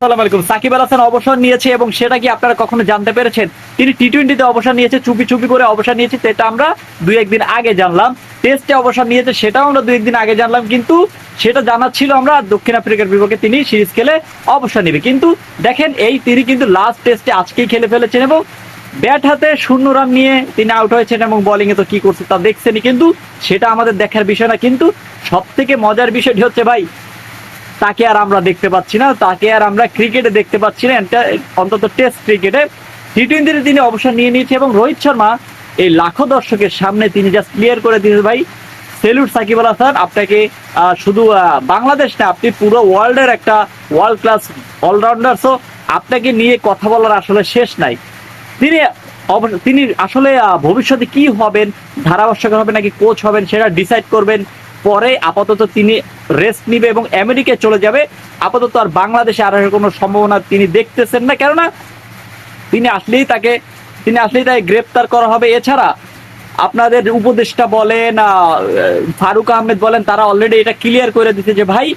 সাকিব আল হাসান অবসর নিয়েছে এবং সেটা কি আপনারা কখনো জানতে পেরেছেন? তিনি টি টোয়েন্টিতে অবসর নিয়েছে, চুপি চুপি করে অবসর নিয়েছে সেটা আমরা একদিন আগে জানলাম। টেস্টে অবসর নিয়েছে, সেটাও আমরা একদিন আগে জানলাম, কিন্তু সেটা জানা ছিল আমরা দক্ষিণ আফ্রিকার বিপক্ষে তিনি সিরিজ খেলে অবসর নেবে। কিন্তু দেখেন, এই তিনি কিন্তু লাস্ট টেস্টে আজকেই খেলে ফেলেছেন এবং ব্যাট হাতে শূন্য রান নিয়ে তিনি আউট হয়েছেন এবং বোলিং এ তো কি করছে তা দেখছেনই, কিন্তু সেটা আমাদের দেখার বিষয় না। কিন্তু সব থেকে মজার বিষয়টি হচ্ছে ভাই তাকে আর আমরা দেখতে পাচ্ছি না, তাকে আর আমরা ক্রিকেটে দেখতে পাচ্ছি না। অন্তত টেস্ট ক্রিকেটে। টি টোয়েন্টিতে তিনি অবসর নিয়ে নিয়েছে এবং রোহিত শর্মা এই লাখো দর্শকের সামনে তিনি জাস্ট ক্লিয়ার করে দিয়েছে। ভাই, সেলুট সাকিব আল হাসান, আপনাকে শুধু বাংলাদেশ না, আপনি পুরো ওয়ার্ল্ডের একটা ওয়ার্ল্ড ক্লাস অলরাউন্ডার সো আপনাকে নিয়ে কথা বলার আসলে শেষ নাই। তিনি তিনি আসলে ভবিষ্যতে কি হবেন, ধারাভাষ্যকার হবেন নাকি কোচ হবেন, সেটা ডিসাইড করবেন। পরে আপাতত তিনি রেস্ট নিবে এবং আমেরিকায় চলে যাবে। আপাতত আর বাংলাদেশে আর কোনো সম্ভাবনা তিনি দেখতেছেন না। কেননা তিনি আসলেই তাকে, তিনি আসলেই তাকে গ্রেপ্তার করা হবে। এছাড়া আপনাদের উপদেষ্টা বলেন ফারুক আহমেদ বলেন, তারা অলরেডি এটা ক্লিয়ার করে দিতে যে, ভাই,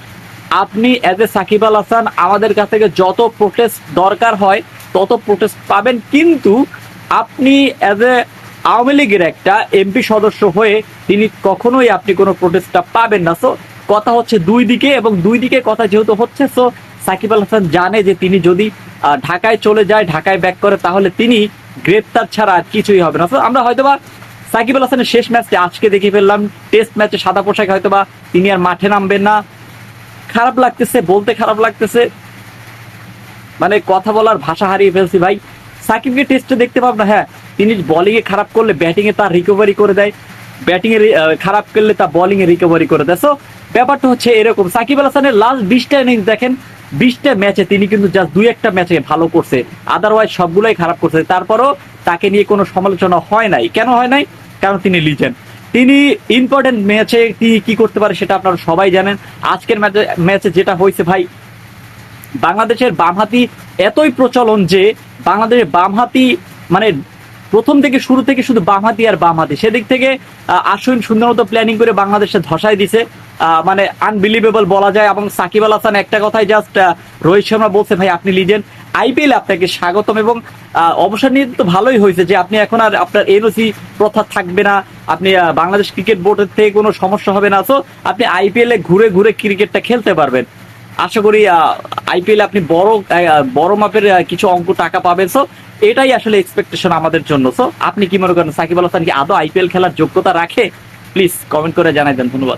আপনি এজ এ সাকিব আল হাসান আমাদের কাছ থেকে যত প্রোটেস্ট দরকার হয়, তত প্রোটেস্ট পাবেন। কিন্তু আপনি অ্যাজ এ আওয়ামী লীগের একটা এমপি সদস্য হয়ে তিনি কখনোই আপনি কোনো প্রোটেস্টটা পাবেন না। সো কথা হচ্ছে দুই দিকে এবং দুই দিকে কথা যেহেতু হচ্ছে সো সাকিব আল হাসান জানে যে তিনি যদি ঢাকায় চলে যায়, ঢাকায় ব্যাক করে, তাহলে তিনি গ্রেপ্তার ছাড়া আর কিছুই হবে না। তো আমরা হয়তোবা সাকিব আল হাসানের শেষ ম্যাচটি আজকে দেখে ফেললাম। টেস্ট ম্যাচে সাদা পোশাকে হয়তোবা তিনি আর মাঠে নামবেন না। খারাপ লাগতেছে, বলতে খারাপ লাগতেছে। মানে কথা বলার ভাষা হারিয়ে ফেলছি ভাই। সাকিবকে টেস্টে দেখতে পাব না হ্যাঁ। তিনি বোলিং এ খারাপ করলে ব্যাটিং এ তার রিকভারি করে দেয়। ব্যাটিং এ আহ, খারাপ করলে তা বোলিং এ রিকভারি করে দেয়। সো ব্যাপারটা হচ্ছে এরকম। সাকিব আল হাসানের লাস্ট বিশটা ইনিংস দেখেন বিশটা ম্যাচে তিনি কিন্তু জাস্ট দুই একটা ম্যাচে ভালো করছে। আদারওয়াইজ সবগুলোই খারাপ করছে। তারপরও তাকে নিয়ে কোনো সমালোচনা হয় নাই। কেন হয় নাই? কারণ তিনি লিজেন্ড তিনি ইম্পর্টেন্ট ম্যাচে তিনি কি করতে পারে সেটা আপনারা সবাই জানেন। আজকের ম্যাচে ম্যাচে যেটা হয়েছে ভাই বাংলাদেশের বামহাতি এতই প্রচলন যে বাংলাদেশের বামহাতি মানে প্রথম থেকে শুরু থেকে শুধু বামহাতি আর বামহাতি। সেদিক থেকে আসুন সুন্দর মতো প্ল্যানিং করে বাংলাদেশে ধসাই দিছে। মানে আনবিলিভেবল বলা যায় এবং সাকিব আল হাসান একটা কথাই জাস্ট রোহিত শর্মা বলছে, ভাই, আপনি লিজেন্ড। আইপিএল আপনাকে স্বাগতম এবং অবসর নিয়ে তো ভালোই হয়েছে যে আপনি এখন আর আপনার এনওসি প্রথা থাকবে না। আপনি বাংলাদেশ ক্রিকেট বোর্ডের থেকে কোনো সমস্যা হবে না। তো আপনি আইপিএল ঘুরে ঘুরে ক্রিকেটটা খেলতে পারবেন। আশা করি আইপিএল আপনি বড় বড় মাপের কিছু অঙ্ক টাকা পাবেন সো এটাই আসলে এক্সপেকটেশন আমাদের জন্য সো আপনি কি মনে করেন, সাকিব আল হাসান কি আদৌ আইপিএল খেলার যোগ্যতা রাখে? প্লিজ কমেন্ট করে জানাই দেন, ধন্যবাদ।